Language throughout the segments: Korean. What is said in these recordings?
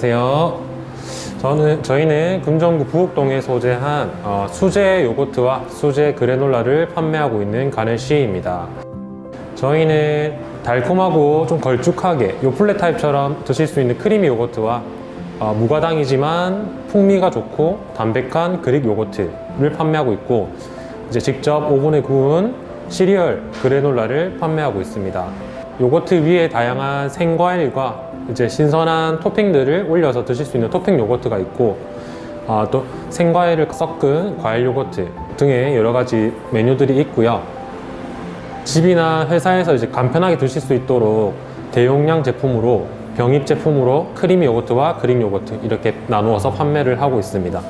네, 안녕하세요. 저는, 저희는 금정구 부곡동에 소재한 어, 수제 요거트와 수제 그래놀라를 판매하고 있는 가네시입니다. 저희는 달콤하고 좀 걸쭉하게 요플레 타입처럼 드실 수 있는 크리미 요거트와 어, 무가당이지만 풍미가 좋고 담백한 그릭 요거트를 판매하고 있고 이제 직접 오븐에 구운 시리얼 그래놀라를 판매하고 있습니다. 요거트 위에 다양한 생과일과 이제 신선한 토핑들을 올려서 드실 수 있는 토핑 요거트가 있고 아, 또 생과일을 섞은 과일 요거트 등의 여러 가지 메뉴들이 있고요. 집이나 회사에서 이제 간편하게 드실 수 있도록 대용량 제품으로 병입 제품으로 크리미 요거트와 그릭 요거트 이렇게 나누어서 판매를 하고 있습니다.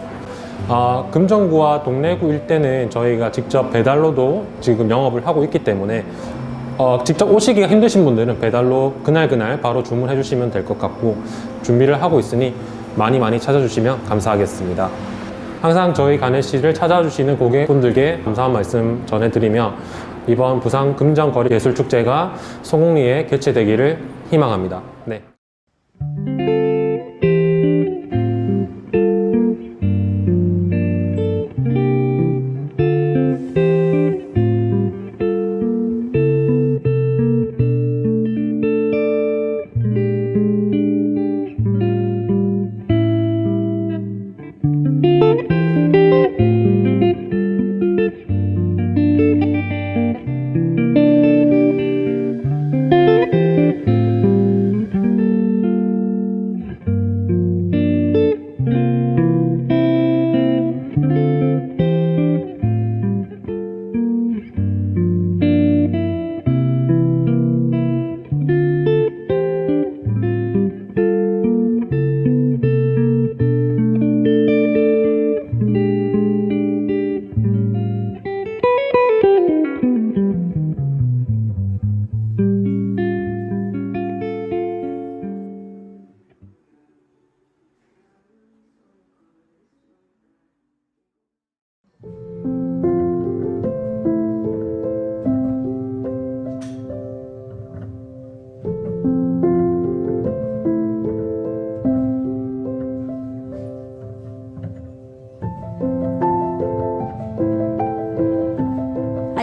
아, 금정구와 동래구 일대는 저희가 직접 배달로도 지금 영업을 하고 있기 때문에 어, 직접 오시기가 힘드신 분들은 배달로 그날그날 바로 주문해 주시면 될 것 같고 준비를 하고 있으니 많이 많이 찾아주시면 감사하겠습니다. 항상 저희 가네시를 찾아주시는 고객분들께 감사한 말씀 전해드리며 이번 부산 금정거리 예술축제가 성공리에 개최되기를 희망합니다. 네.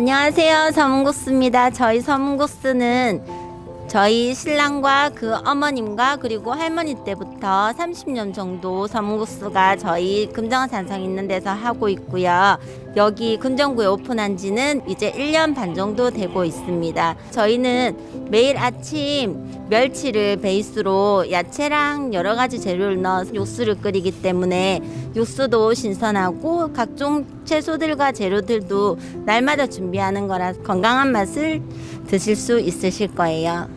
안녕하세요. 서문국수입니다. 저희 서문국수는 저희 신랑과 그 어머님과 그리고 할머니 때부터 30년 정도 서문국수가 저희 금정산성 있는 데서 하고 있고요. 여기 금정구에 오픈한 지는 이제 1년 반 정도 되고 있습니다. 저희는 매일 아침 멸치를 베이스로 야채랑 여러 가지 재료를 넣어서 육수를 끓이기 때문에 육수도 신선하고 각종 채소들과 재료들도 날마다 준비하는 거라 건강한 맛을 드실 수 있으실 거예요.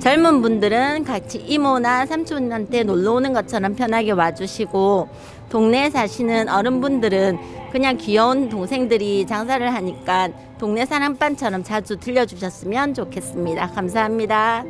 젊은 분들은 같이 이모나 삼촌한테 놀러 오는 것처럼 편하게 와주시고 동네에 사시는 어른분들은 그냥 귀여운 동생들이 장사를 하니까 동네 사랑반처럼 자주 들려주셨으면 좋겠습니다. 감사합니다.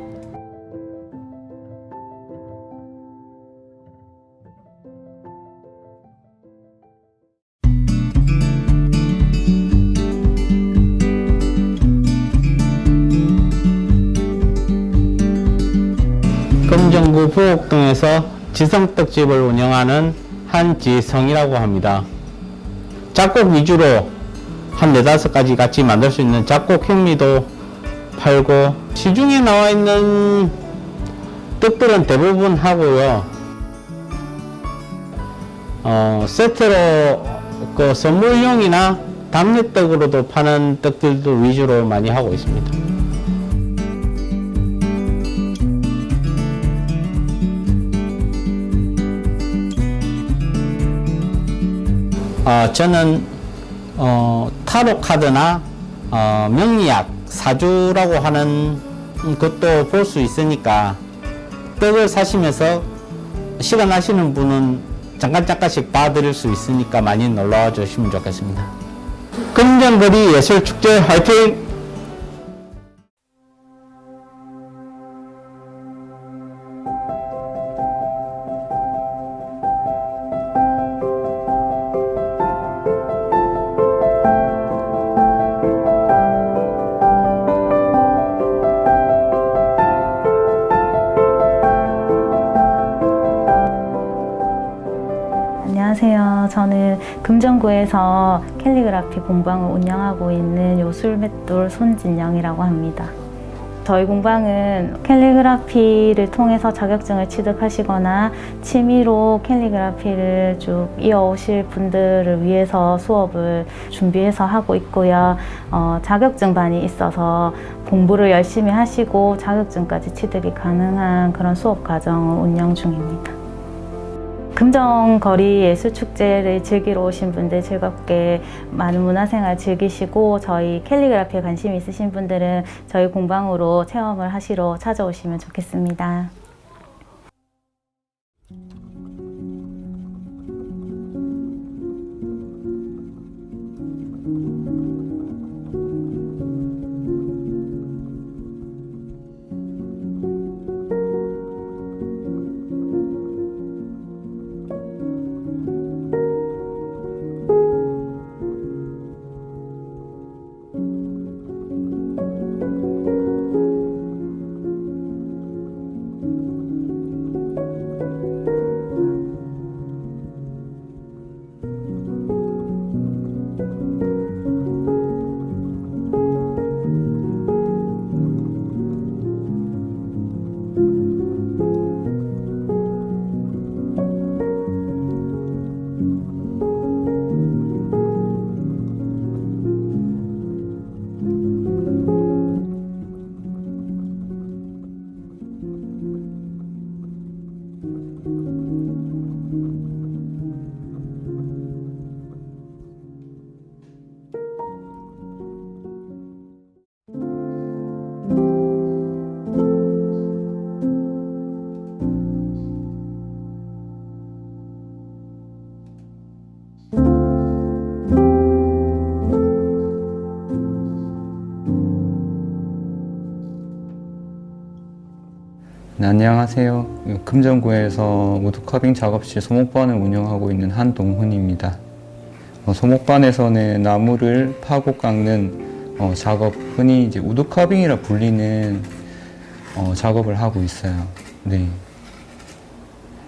금정구 부곡동에서 지성떡집을 운영하는 한지성이라고 합니다. 작곡 위주로 한 네다섯 가지 같이 만들 수 있는 작곡 흉미도 팔고 시중에 나와 있는 떡들은 대부분 하고요. 어, 세트로 그 선물용이나 담례떡으로도 파는 떡들도 위주로 많이 하고 있습니다. 어, 저는 어, 타로 카드나 어, 명리학 사주라고 하는 것도 볼 수 있으니까 떡을 사시면서 시간 나시는 분은 잠깐 잠깐씩 봐드릴 수 있으니까 많이 놀러와 주시면 좋겠습니다. 금정거리 예술축제 화이팅! 금정구에서 캘리그라피 공방을 운영하고 있는 요술맷돌 손진영이라고 합니다. 저희 공방은 캘리그라피를 통해서 자격증을 취득하시거나 취미로 캘리그라피를 쭉 이어오실 분들을 위해서 수업을 준비해서 하고 있고요. 어, 자격증 반이 있어서 공부를 열심히 하시고 자격증까지 취득이 가능한 그런 수업 과정을 운영 중입니다. 금정거리 예술축제를 즐기러 오신 분들 즐겁게 많은 문화생활 즐기시고 저희 캘리그라피에 관심 있으신 분들은 저희 공방으로 체험을 하시러 찾아오시면 좋겠습니다. 네, 안녕하세요. 금정구에서 우드커빙 작업실 소목반을 운영하고 있는 한동훈입니다. 어, 소목반에서는 나무를 파고 깎는 어, 작업, 흔히 이제 우드커빙이라 불리는 어, 작업을 하고 있어요. 네.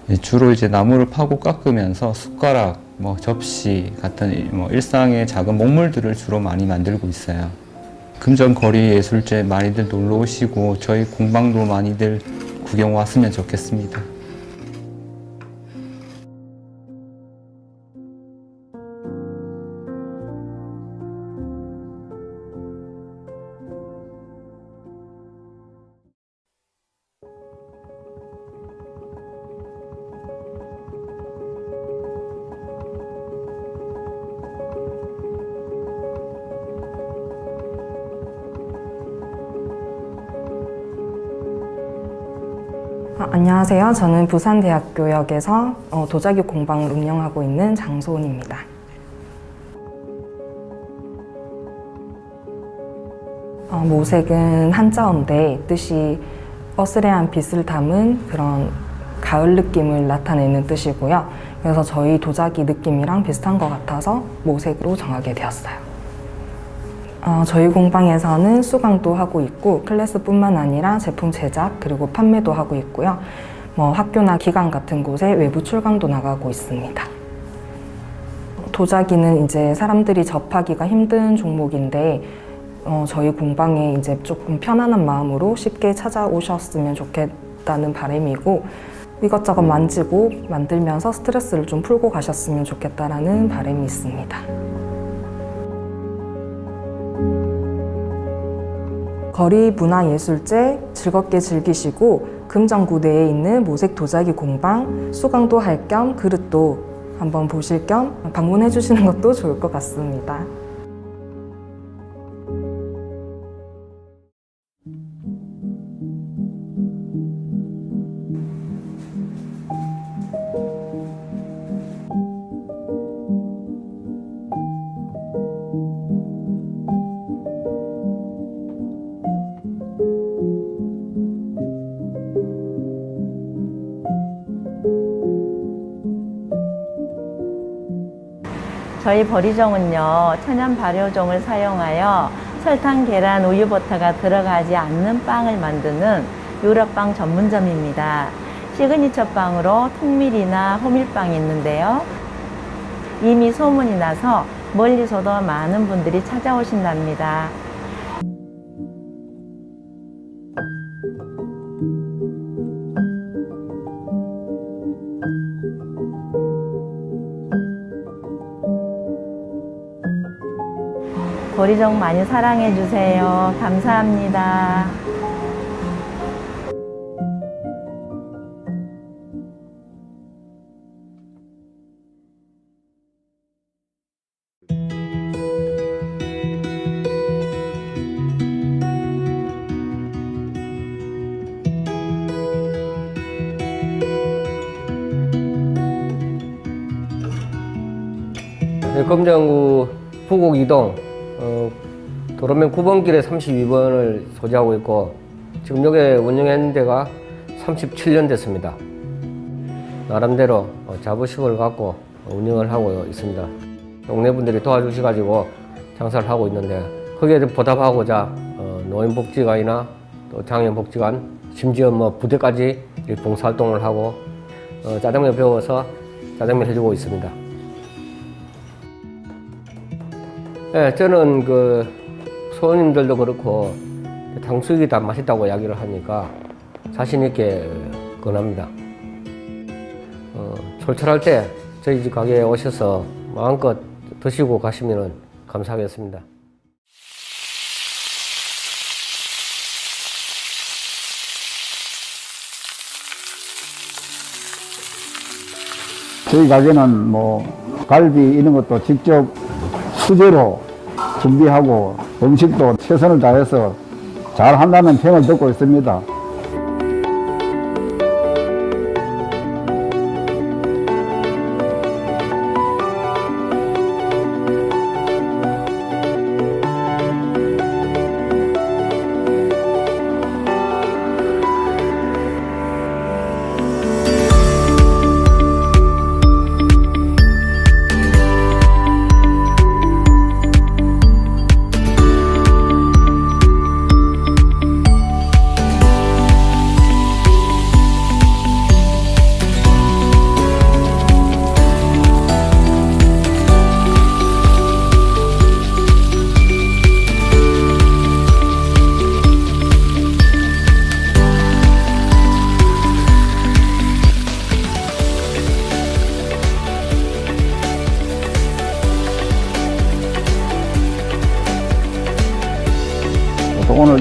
예, 주로 이제 나무를 파고 깎으면서 숟가락, 뭐 접시 같은 일- 뭐 일상의 작은 목물들을 주로 많이 만들고 있어요. 금정거리 예술제 많이들 놀러 오시고 저희 공방도 많이들 구경 왔으면 좋겠습니다. 아, 안녕하세요. 저는 부산대학교역에서 어, 도자기 공방을 운영하고 있는 장소은입니다. 어, 모색은 한자어인데 뜻이 어스레한 빛을 담은 그런 가을 느낌을 나타내는 뜻이고요. 그래서 저희 도자기 느낌이랑 비슷한 것 같아서 모색으로 정하게 되었어요. 어, 저희 공방에서는 수강도 하고 있고 클래스뿐만 아니라 제품 제작 그리고 판매도 하고 있고요. 뭐 학교나 기관 같은 곳에 외부 출강도 나가고 있습니다. 도자기는 이제 사람들이 접하기가 힘든 종목인데 어, 저희 공방에 이제 조금 편안한 마음으로 쉽게 찾아오셨으면 좋겠다는 바람이고 이것저것 만지고 만들면서 스트레스를 좀 풀고 가셨으면 좋겠다라는 바람이 있습니다. 거리 문화예술제 즐겁게 즐기시고 금정구대에 있는 모색 도자기 공방 수강도 할 겸 그릇도 한번 보실 겸 방문해 주시는 것도 좋을 것 같습니다. 저희 버리종은요 천연 발효종을 사용하여 설탕, 계란, 우유 버터가 들어가지 않는 빵을 만드는 유럽빵 전문점입니다. 시그니처 빵으로 통밀이나 호밀빵이 있는데요. 이미 소문이 나서 멀리서도 많은 분들이 찾아오신답니다. 고리정 많이 사랑해 주세요. 감사합니다. 네, 검정구 부곡 이동 어, 도로면 9번 길에 32번을 소지하고 있고 지금 여기 운영한 데가 37년 됐습니다. 나름대로 어, 자부심을 갖고 운영을 하고 있습니다. 동네 분들이 도와주셔가지고 장사를 하고 있는데 거기에 보답하고자 어, 노인복지관이나 또 장애인복지관 심지어 뭐 부대까지 봉사활동을 하고 어, 짜장면 배워서 짜장면 해주고 있습니다. 네, 저는 그 손님들도 그렇고 탕수육이 다 맛있다고 이야기를 하니까 자신 있게 권합니다. 어, 솔철할 때 저희 집 가게에 오셔서 마음껏 드시고 가시면 감사하겠습니다. 저희 가게는 뭐 갈비 이런 것도 직접 수제로 준비하고 음식도 최선을 다해서 잘 한다는 평을 듣고 있습니다.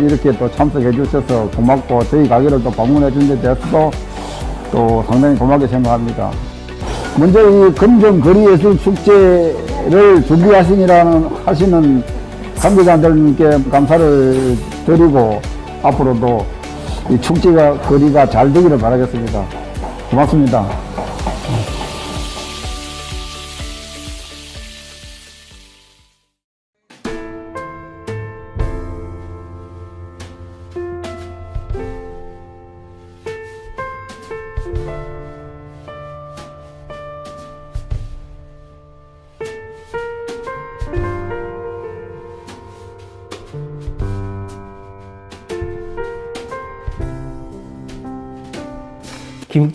이렇게 또 참석해 주셔서 고맙고 저희 가게를 또 방문해 준 데 대해서도 또 상당히 고맙게 생각합니다. 먼저 이 금정 거리 예술 축제를 준비하시니라는 하시는 관계자들께 감사를 드리고 앞으로도 이 축제가 거리가 잘 되기를 바라겠습니다. 고맙습니다.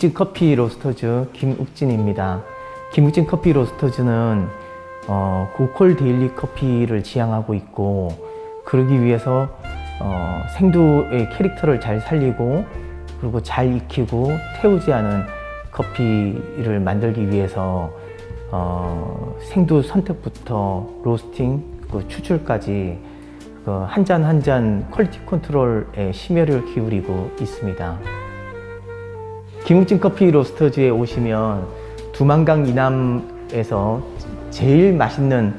김욱진 커피 로스터즈 김욱진입니다. 김욱진 커피 로스터즈는 어, 고퀄 데일리 커피를 지향하고 있고 그러기 위해서 어, 생두의 캐릭터를 잘 살리고 그리고 잘 익히고 태우지 않은 커피를 만들기 위해서 어, 생두 선택부터 로스팅, 그 추출까지 그 한잔 한 잔 퀄리티 컨트롤에 심혈을 기울이고 있습니다. 김욱진 커피 로스터즈에 오시면 두만강 이남에서 제일 맛있는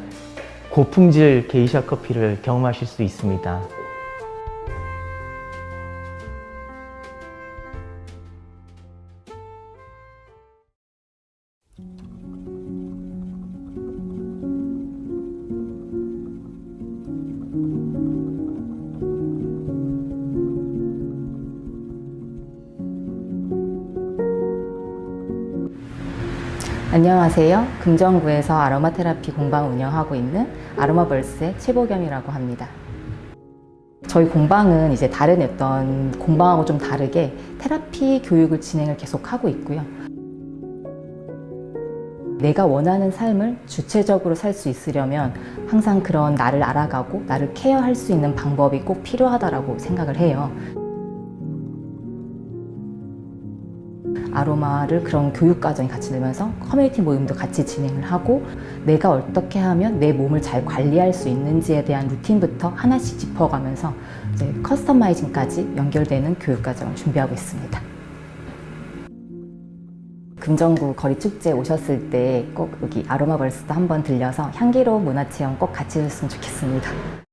고품질 게이샤 커피를 경험하실 수 있습니다. 안녕하세요. 금정구에서 아로마 테라피 공방 운영하고 있는 아로마벌스의 최보겸이라고 합니다. 저희 공방은 이제 다른 어떤 공방하고 좀 다르게 테라피 교육을 진행을 계속 하고 있고요. 내가 원하는 삶을 주체적으로 살 수 있으려면 항상 그런 나를 알아가고 나를 케어할 수 있는 방법이 꼭 필요하다라고 생각을 해요. 아로마를 그런 교육 과정이 같이 되면서 커뮤니티 모임도 같이 진행을 하고 내가 어떻게 하면 내 몸을 잘 관리할 수 있는지에 대한 루틴부터 하나씩 짚어가면서 이제 커스터마이징까지 연결되는 교육 과정을 준비하고 있습니다. 금정구 거리 축제 오셨을 때 꼭 여기 아로마 벌스도 한번 들려서 향기로운 문화체험 꼭 같이 해줬으면 좋겠습니다.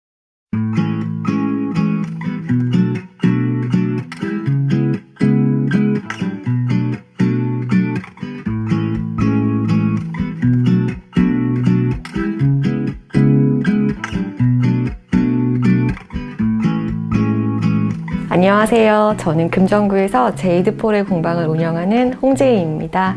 안녕하세요. 저는 금정구에서 제이드폴의 공방을 운영하는 홍재희입니다.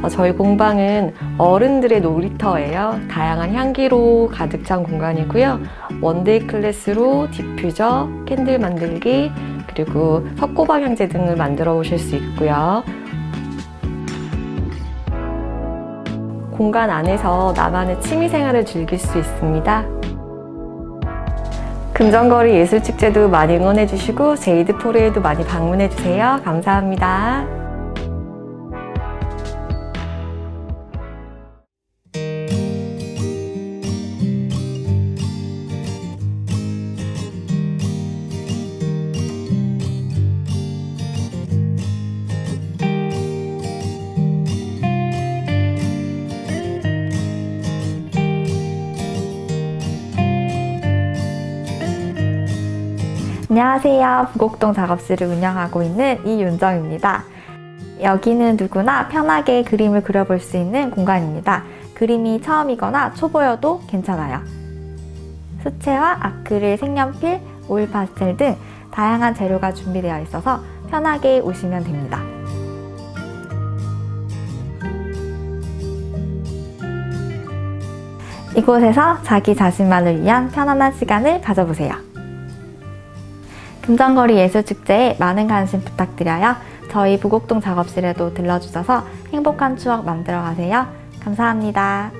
어, 저희 공방은 어른들의 놀이터예요. 다양한 향기로 가득 찬 공간이고요. 원데이 클래스로 디퓨저, 캔들 만들기, 그리고 석고방 향제 등을 만들어 보실 수 있고요. 공간 안에서 나만의 취미 생활을 즐길 수 있습니다. 금정거리 예술축제도 많이 응원해주시고 제이드 포레에도 많이 방문해주세요. 감사합니다. 안녕하세요. 부곡동 작업실을 운영하고 있는 이윤정입니다. 여기는 누구나 편하게 그림을 그려볼 수 있는 공간입니다. 그림이 처음이거나 초보여도 괜찮아요. 수채화, 아크릴, 색연필, 오일 파스텔 등 다양한 재료가 준비되어 있어서 편하게 오시면 됩니다. 이곳에서 자기 자신만을 위한 편안한 시간을 가져보세요. 금정거리 예술축제에 많은 관심 부탁드려요. 저희 부곡동 작업실에도 들러주셔서 행복한 추억 만들어 가세요. 감사합니다.